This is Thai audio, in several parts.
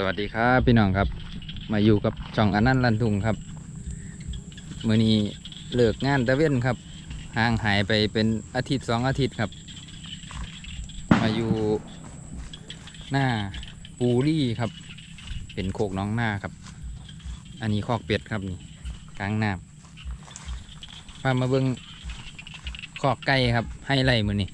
สวัสดีครับพี่น้องครับ มาอยู่กับช่องอนันต์ลันทุงครับมื่อนี้เลิกงานตะเวนครับห่างหายไปเป็นอาทิตย์สองอาทิตย์ครับ มาอยู่หน้าปูรี่ครับ เป็นโคกน้องหน้าครับ อันนี้คอกเป็ดครับนี่กลางน้ำพามาเบิ้งคอกไก่ครับให้ไล่มือนี่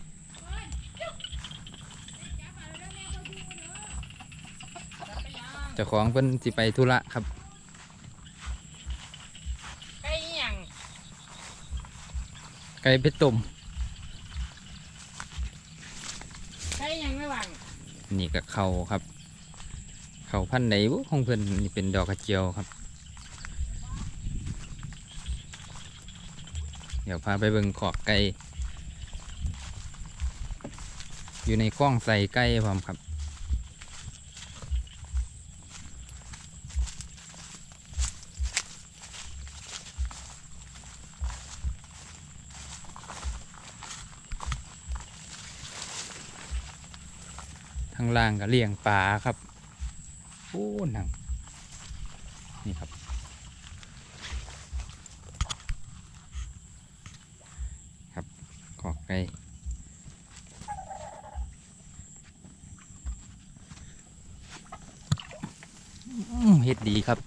เจ้าของเพิ่นสิไปธุระครับ ไก่อิหยังไก่ไปต้มไก่อิหยังระหว่างนี่ก็เขาครับ เขาพันธุ์ไหนบุของเพิ่นนี่เป็นดอกกระเจียวครับ เดี๋ยวพาไปเบิ่งขอบไก่อยู่ในกล้องใส่ไก่พร้อมครับ ล่างก็เลี้ยงปลาครับโอ้หนังนี่ครับ ครับขอกไก่เฮ็ดดีครับ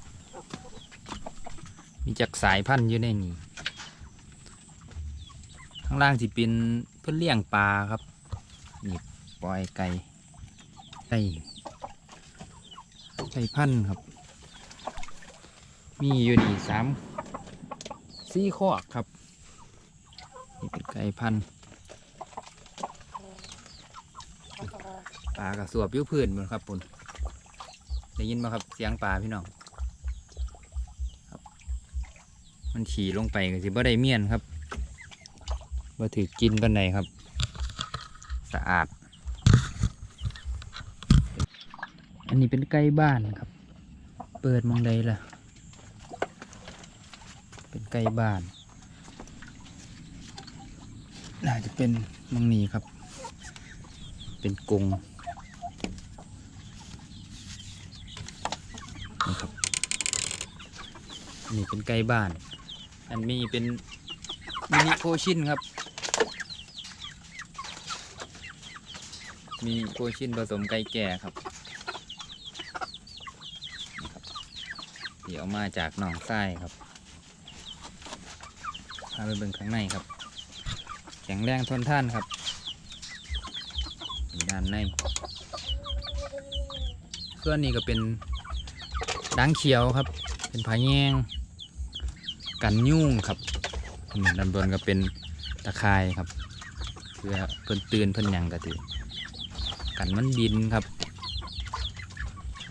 มีจักสายพันธุ์อยู่ในนี้ ข้างล่างสิเป็นเพื่อเลี้ยงปลาครับ นี่ปล่อยไก่ ไก่ไก่พันธุ์ครับ มีอยู่นี่สามสี่ข้อกครับ นี่เป็นไก่พันธุ์ปลากระสวบยิ้วพื้นหมดครับปุ่นได้ยินไหมครับเสียงปลาพี่น้องมันขี่ลงไปก็สิบ่ได้เมียนครับบ่ถือกินปันใดครับ สะอาด อั นนี้เป็นไก่บ้านครับ เปิดมองใดล่ะ เป็นไก่บ้าน น่าจะเป็นมองนีครับ เป็นกงนี่ครับนนี้เป็นไก่บ้าน อันนี้เป็นมินิโคชินครับมีโคชินผสมไก่แก่ครับ เดี๋ยวมาจากหนองทรายครับพาไปเบิ่งข้างในครับ แข็งแรงทนท่านครับด้านในส่วนนี้ก็เป็นดังเขียวครับ เป็นผาแยงกันยุ่งครับด้านบนก็เป็นตะข่ายครับเพื่อเพิ่นตื่นเพิ่นยังกะติกันมันบินครับ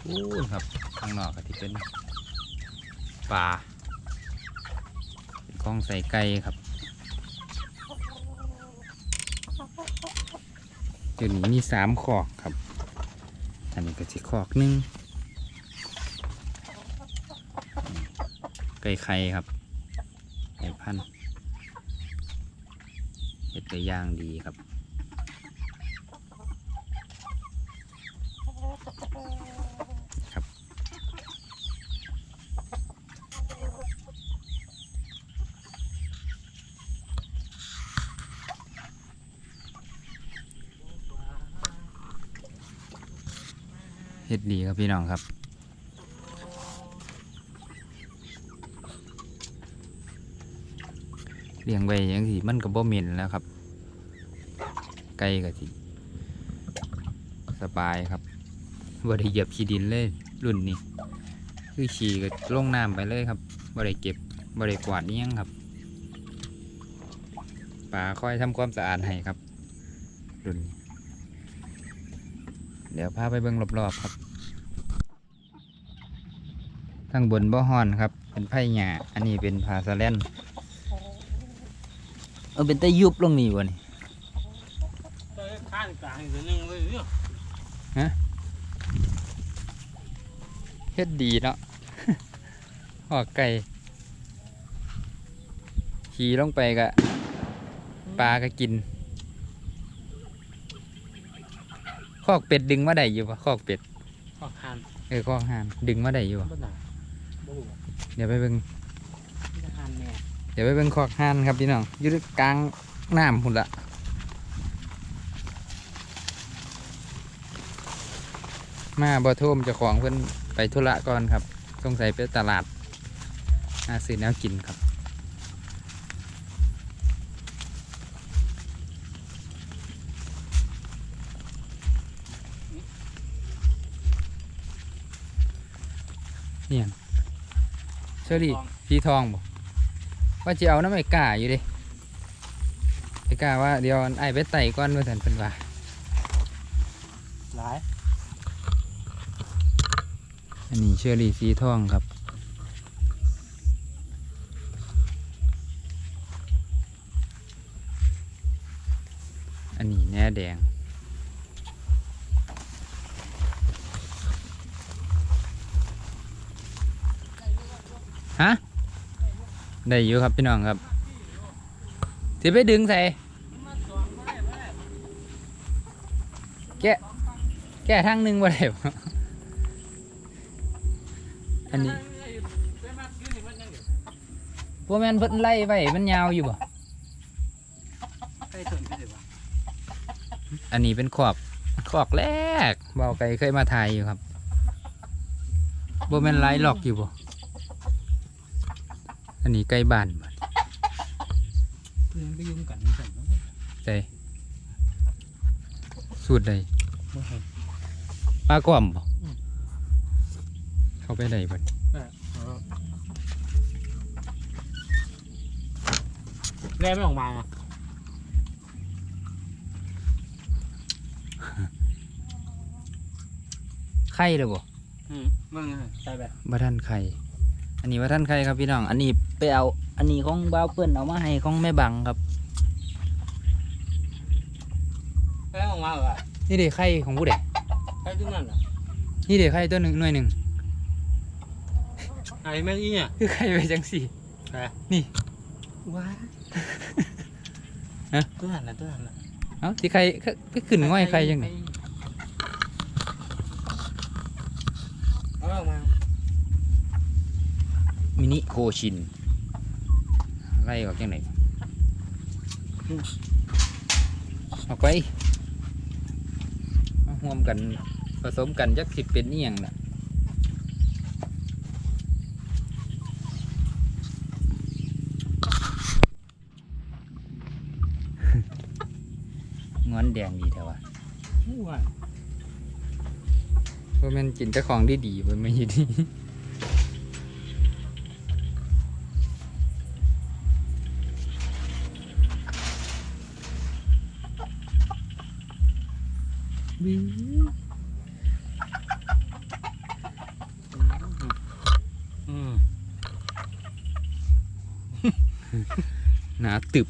โอ้ครับข้างนอกก็ที่เป็น ปลาเป็นกล้องใส่ไก่ครับเดี๋ยวนี้มีสามขอกครับ อันนี้ก็สิขอกหนึ่งไก่ไข่ครับไก่พันเห็ดได้ย่างดีครับ เฮ็ดดีครับพี่น้องครับ เลี้ยงไว้ยังสิมันก็บ่เหม็นแล้วครับ ไก่ก็สิสบายครับบ่ได้เหยียบขี้ดินเลยรุ่นนี้คือขี่ก็ลงน้ำไปเลยครับบ่ได้เก็บบ่ได้กวาดอิหยังครับป่าคอยทำความสะอาดให้ครับรุ่นนี้ เดี๋ยวพาไปเบิ่งรอบๆครับข้างบนบ่อฮอนครับ เป็นไผ่หญ้าอันนี้เป็นพาสะแลนเออเป็นตะยุบลงนี่วะนี่ข้างกลางอีกตัวหนึงเลยเนี่ยเฮ็ดดีเนาะหอกไก่ขี่ลงไปกะปลาก็กิน คอกเป็ดดึงมาได้อยู่ปะคอกเป็ดขอหันเออคอกหานดึงมาได้อยู่บ่บ่หนาบ่รู้เดี๋ยวไปเบิ่งมีแต่หันแน่เดี๋ยวไปเบิ่งคอกหานครับพี่น้องอยู่กลางน้ำพุ่นละมาบ่โทมเจ้าของเพิ่นไปธุระก่อนครับสงสัยไปตลาดหาซื้อแนวกินครับ นี่ยเชอรี่สีทองบ่ว่าจะเอาน้ำไอ้กาอยู่เดิไอ้กาว่าเดี๋ยวไอ้ไปไต่ก้อนเมื่อสันเป็นว่าหลายอันนี้เชอรี่สีทองครับอันนี้แหน่แดง ฮะได้อยู่ครับพี่น้องครับสิไปดึงใส่แกแกะทางหนึงบ่ได้บ่อันนี้พวกแมนเพิ่นไล่ไว้มันยาวอยู่บ่อันนี้เป็นขอบขอบแรกเบาไก่เคยมาถ่ายอยู่ครับบ่แมนไล่หลอกอยู่บ่ อันนี้ใกล้บ้านบ่เพื่อนไปยุ่งกันสั่นเนาะใส่สูตรใดบ่เห็นปลากล่อมบ่อืมเข้าไปได้บ่เออเอาแร่ไม่ออกมาอะไข่เลยบ่อืมมึงใช่แบบบ่ทันไข่ อันนี้บ่ทันไข่ครับพี่น้อง อันนี้ไปเอา อันนี้ของบ่าวเปิ้นเอามาให้ของแม่บังครับแร่ออกมาเหรอนี่เด้ไข่ของผู้ใดใช่ที่นั่นเหรอนี่เด้ไข่ตัวหนึงหน่วยหนึงไอ้แม่งอีเนี่ยคือไข่ไปจังสี่ว้าฮะตัวหันนะตัวหันนะเอ้าสิไข่คือคือขึ้นง่อยไข่จังไดเอาออกมา มินิโคชิน ไล่ออกจังไดออกไปมาร่วมกันผสมกันจักสิเป็นอีหยังล่ะงอนแดงดีแถวะว้าเพราะมันกินเจ้าของได้ดีมันไม่ดี อืมหนาตึบ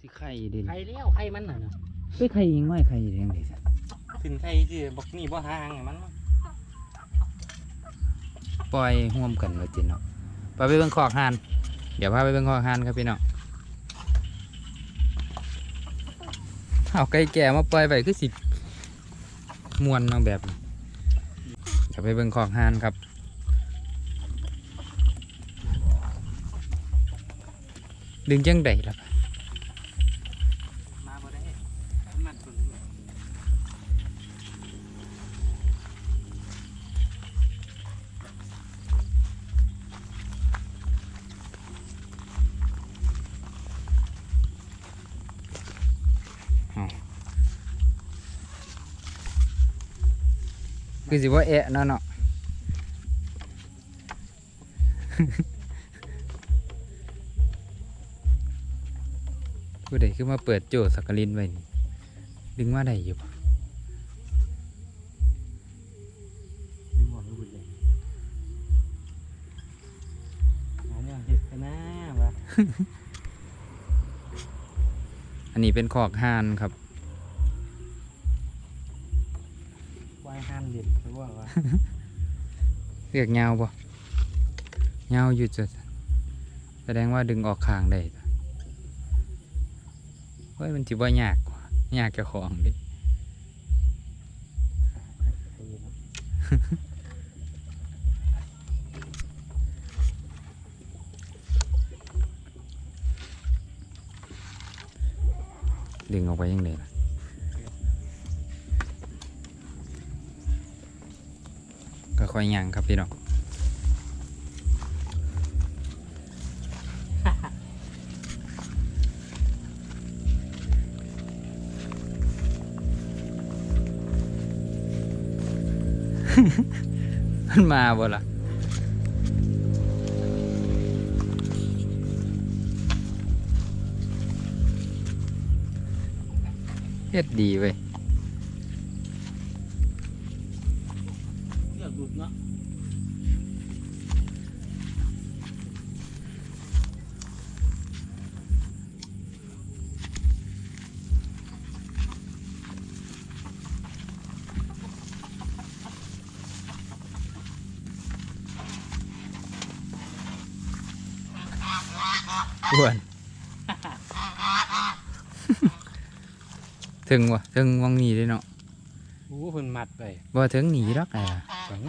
สิไข่เด่นไข่เลี้ยวไข่มันน่ะนะไปไข่ยิงไม่ไข่เด่นเลยจ้ะถึงไข่ที่บอกนี่บ่ห่างไงมันปล่อยห่วมกันไว้จินเนาะไปไปเบิ่งคอกหาน เดี๋ยวพาไปเบิ่งคอกหานครับพี่น้อง เอาไก่แก่มาปล่อยไปคือสิมวนมาแบบนี้เดี๋ยวไปเบิ่งคอกหานครับดึงจังไดล่ะ คือสิว่าแอะเนาะเนาะผู้ใดคือมาเปิดโจสักกลินไว้นี่ดึงมาได้อยู่ปะดึงออกไม่บุญเลยหาเนี่ยเห็ดกันนะวะอันนี้เป็นขอกห่านครับ เด็ดหรือว่าวะเรียกยาวปะยาอยู่จะแสดงว่าดึงออกข้างได้เฮ้ยมันถือว่ายากกว่ายากเจ้าของดิดึงออกไปยังไงล่ะ ค่อยย่างครับพี่น้องมันมาบ่ล่ะเฮ็ดดีเว้ย เลือกดูดเน โอ้เพิ่นมัดไปบ่ถึงหนีดอกอะฝัง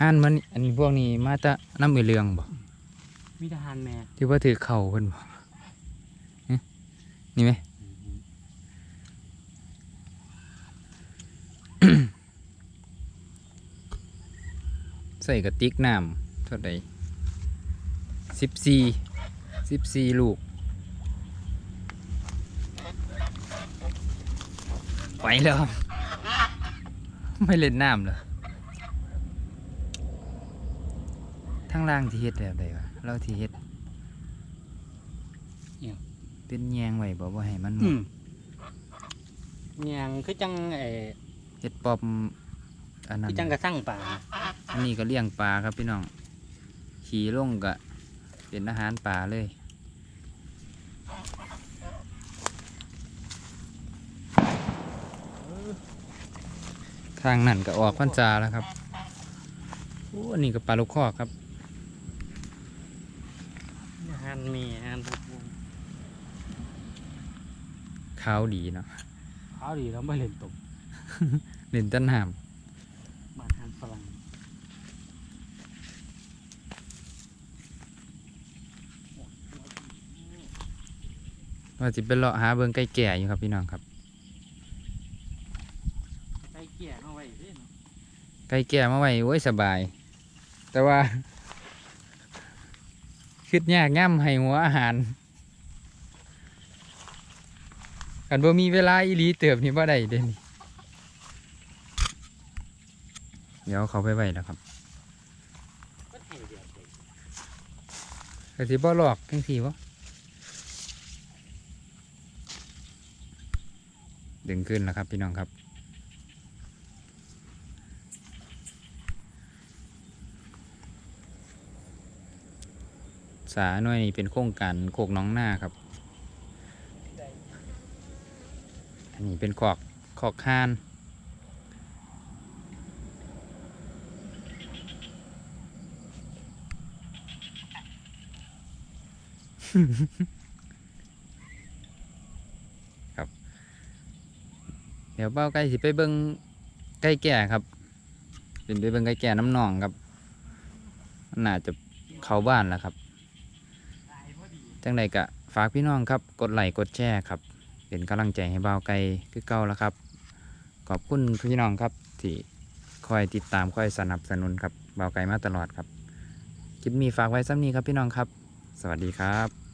ห่านมันอันนี้พวกนี้มาแตะน้ำมือเรืองบ่มีทหารแม่ที่ว่าถือเข่าเพิ่นบ่ฮะนี่ไหมใส่กระติกน้ำเท่าใดสิบสี่สิบสี่ลูก ไปแล้วครับ ไม่เล่นน้ำเหรอทั้งล่างที่เฮ็ดแบบใดวะเราที่เฮ็ดเป็นแยงไว้บอกว่าให้มันอืมยางคือจังไอ้เฮ็ดปอมอันนั้คืนอจังกระสั่งป่าอันนี้ก็เลี้ยงปลาครับพี่น้องขี่ลงก็เป็นอาหารป่าเลย ทางนั่นก็ออกพันจาแล้วครับโอ้อันนี้ก็ปลาลูกคอกครับทหารแม่ทหารพวกขาวดีเนาะเขาดีแล้วไม่เล่นตกเล่นต้นหามบ้านทหารฝรั่งว่าจะเป็นเลาะหาเบิงไก่แก่อยู่ครับพี่น้องครับ ใส่เกียร์เอาไว้เด้เนาะ ไก่แก่มาไว้โอ้ยสบาย แต่ว่าคิดยากง่ำให้หัวอาหารกันบ่มีเวลาอีหลีเติบนี่บ่ได้เด่นเดี๋ยวเขาไปไว้แล้วครับก็ให้เดียวไปก็สิบ่หลอกจังซี่บ่ดึงขึ้นแล้วครับพี่น้องครับ สาหน่วยนี้เป็นโครงการโคกน้องหน้าครับ อันนี้เป็นขอกขอกคานครับ เดี๋ยวเป้าไก่สิไปเบิ้งไก่แก่ครับ เป็นไปเบิ้งไก่แก่น้ำหนองครับมันน่าจะเข้าบ้านแล้วครับ จังใดกะฝากพี่น้องครับ กดไลค์กดแชร์ครับเป็นกำลังใจให้เบาไก่คือเก่าแล้วครับ ขอบคุณพี่น้องครับที่คอยติดตามคอยสนับสนุนครับเบาไก่มาตลอดครับคลิปมีฝากไว้ซ้ำนี้ครับพี่น้องครับ สวัสดีครับ